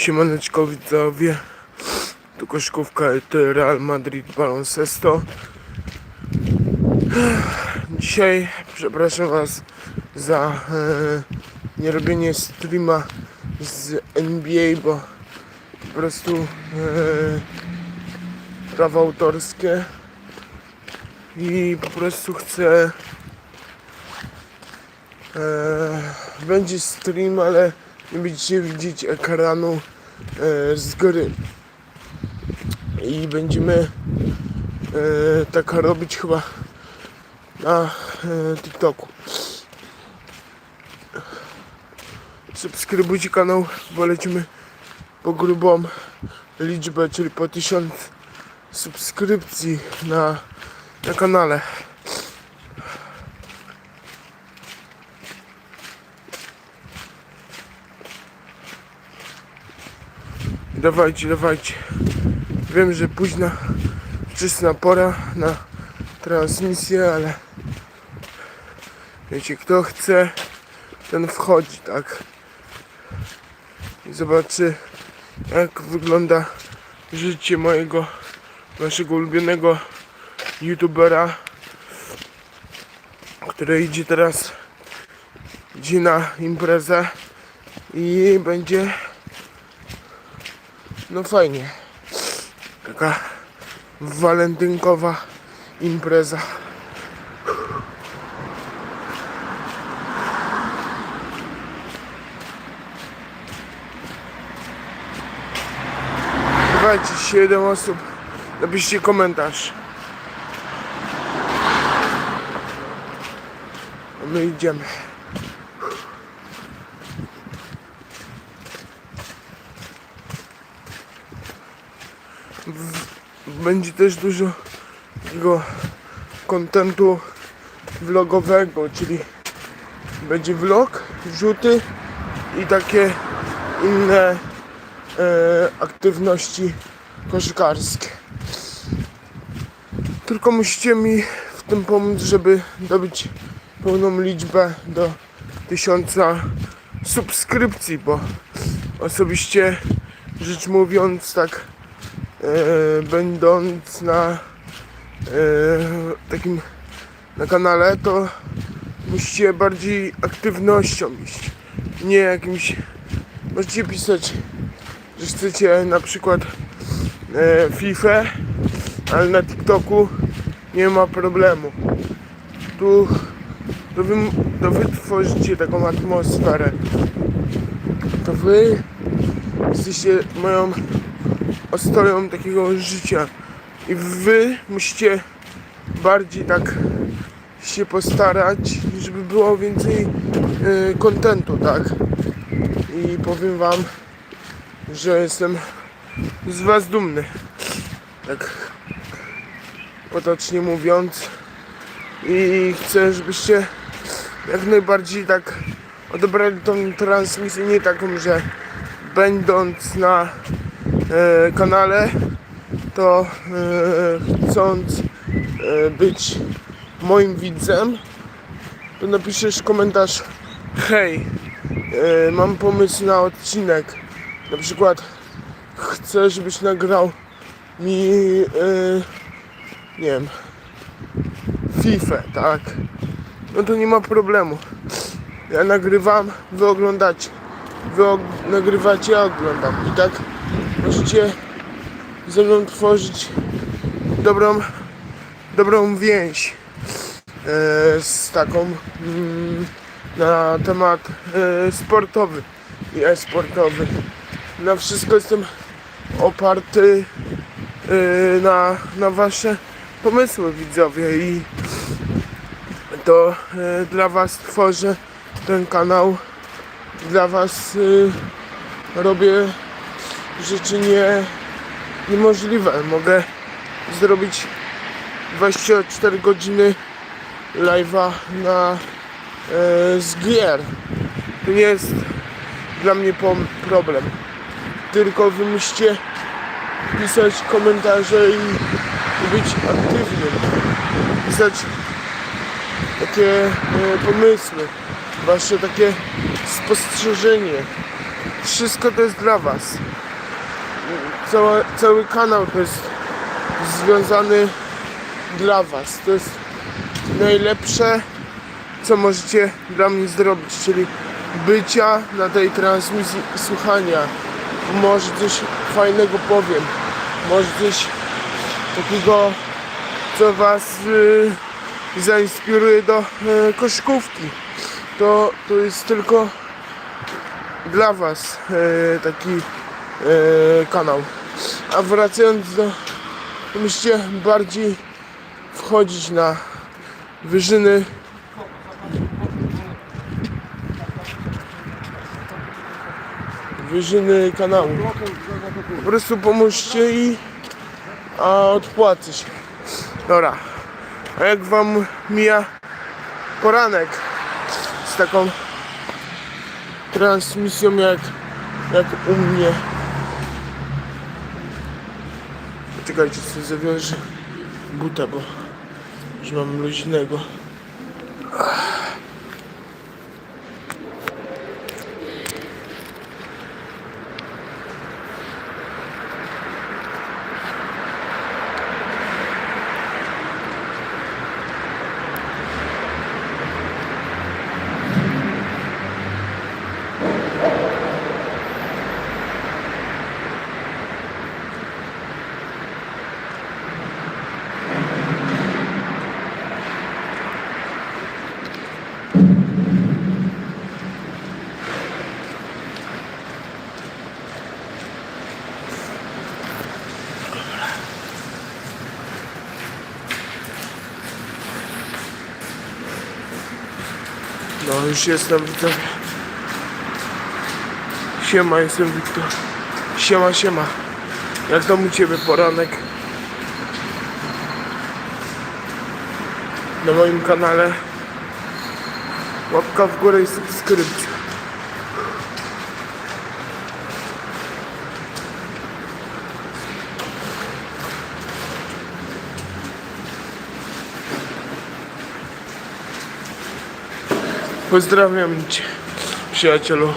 Siemaneczko widzowie. Tu koszykówka to Real Madrid Baloncesto Dzisiaj przepraszam was za e, nierobienie streama z NBA, bo po prostu e, prawa autorskie. I po prostu chcę e, będzie stream, ale nie będziecie widzieć ekranu e, z gry i będziemy e, tak robić chyba na e, TikToku subskrybujcie kanał, bo lecimy po grubą liczbę, czyli po tysiąc subskrypcji na, na kanale. Dawajcie, dawajcie. Wiem, że późna, wczesna pora na transmisję, ale wiecie, kto chce, ten wchodzi, tak? I zobaczy, jak wygląda życie mojego, naszego ulubionego youtubera, który idzie teraz, idzie na imprezę i będzie no fajnie. Taka walentynkowa impreza. Dawajcie 7 osób. Napiszcie komentarz. My idziemy. Będzie też dużo takiego kontentu vlogowego, czyli będzie vlog, rzuty i takie inne e, aktywności koszykarskie. Tylko musicie mi w tym pomóc, żeby dobyć pełną liczbę do tysiąca subskrypcji, bo osobiście rzecz mówiąc tak będąc na e, takim na kanale, to musicie bardziej aktywnością iść. Nie jakimś. Możecie pisać, że chcecie na przykład e, FIFA, ale na TikToku nie ma problemu. Tu to wy, to wy tworzycie taką atmosferę. To wy jesteście moją ostoją takiego życia. I wy musicie bardziej tak się postarać, żeby było więcej y, kontentu, tak? I powiem wam, że jestem z was dumny. Tak potocznie mówiąc. I chcę, żebyście jak najbardziej tak odebrali tą transmisję nie taką, że będąc na kanale, to e, chcąc e, być moim widzem, to napiszesz komentarz hej, e, mam pomysł na odcinek, na przykład chcę, żebyś nagrał mi, e, nie wiem, FIFA, tak? No to nie ma problemu. Ja nagrywam, wy oglądacie. Wy og- nagrywacie, ja oglądam. I tak możecie ze mną tworzyć dobrą, dobrą więź e, z taką mm, na temat e, sportowy i e-sportowy. Na wszystko jestem oparty e, na, na wasze pomysły widzowie i to dla was tworzę ten kanał dla was robię rzeczy nie, niemożliwe. Mogę zrobić 24 godziny live'a na e, z gier. To nie jest dla mnie problem. Tylko wy musicie pisać komentarze i, i być aktywnym. Pisać takie e, pomysły, wasze takie spostrzeżenie wszystko to jest dla was. Cały, cały kanał to jest związany dla was. To jest najlepsze, co możecie dla mnie zrobić, czyli bycia na tej transmisji słuchania. Może coś fajnego powiem, może coś takiego, co was y, zainspiruje do y, koszykówki. To, to jest tylko dla was y, taki kanał. A wracając do, musicie bardziej wchodzić na wyżyny wyżyny kanału. Po prostu pomóżcie i a odpłacę się. Dobra. A jak wam mija poranek z taką transmisją jak, jak u mnie. Czekajcie, sobie zawiążę buta, bo już mam luźnego. No już jestem widzowie. Siema, jestem Wiktor. Siema, siema. Jak tam u Ciebie poranek? Na moim kanale. Łapka w górę i subskrypcja. Pozdrawiam Cię, przyjacielu.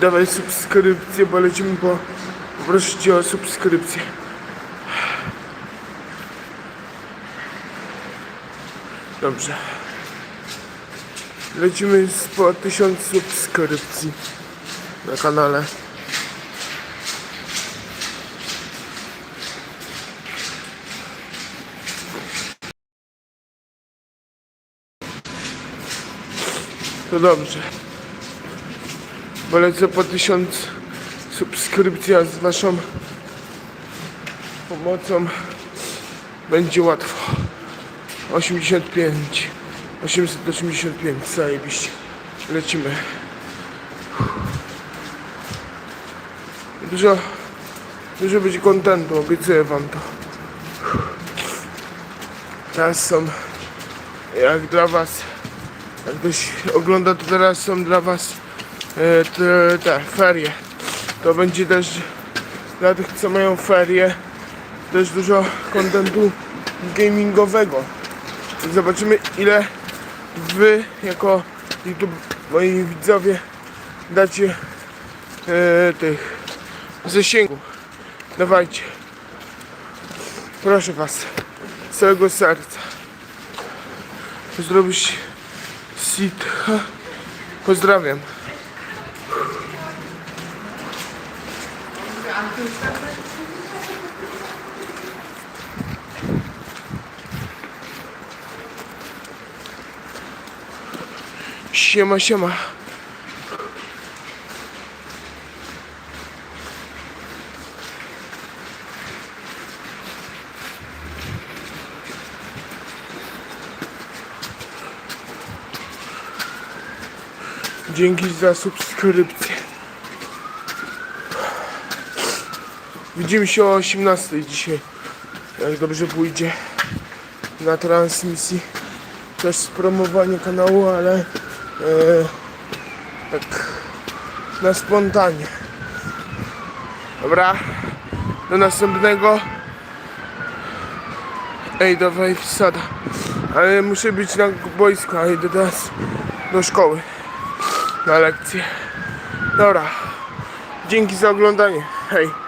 Dawaj subskrypcję, bo lecimy po... Proszę Cię o subskrypcję. Dobrze. Lecimy po 1000 subskrypcji na kanale. To dobrze. Bo lecę po 1000 subskrypcji, a z Waszą pomocą będzie łatwo. 85 885 zajebiście. Lecimy. Dużo dużo będzie kontentu obiecuję wam to. Teraz są jak dla was jak ktoś ogląda to teraz są dla was e, te, te ferie to będzie też dla tych co mają ferie też dużo kontentu gamingowego Zobaczymy ile wy jako YouTube moi widzowie dacie e, tych zasięgu. Dawajcie. Proszę was z całego serca. Zrobić sit. Pozdrawiam. Siema, siema. Dzięki za subskrypcję. Widzimy się o 18 dzisiaj. Jak dobrze pójdzie na transmisji. Też spromowanie kanału, ale e, tak na spontanie. Dobra, do następnego. Ej, dawaj wsada. Ale muszę być na boisku, a idę teraz do szkoły na lekcję. Dobra. Dzięki za oglądanie. Hej.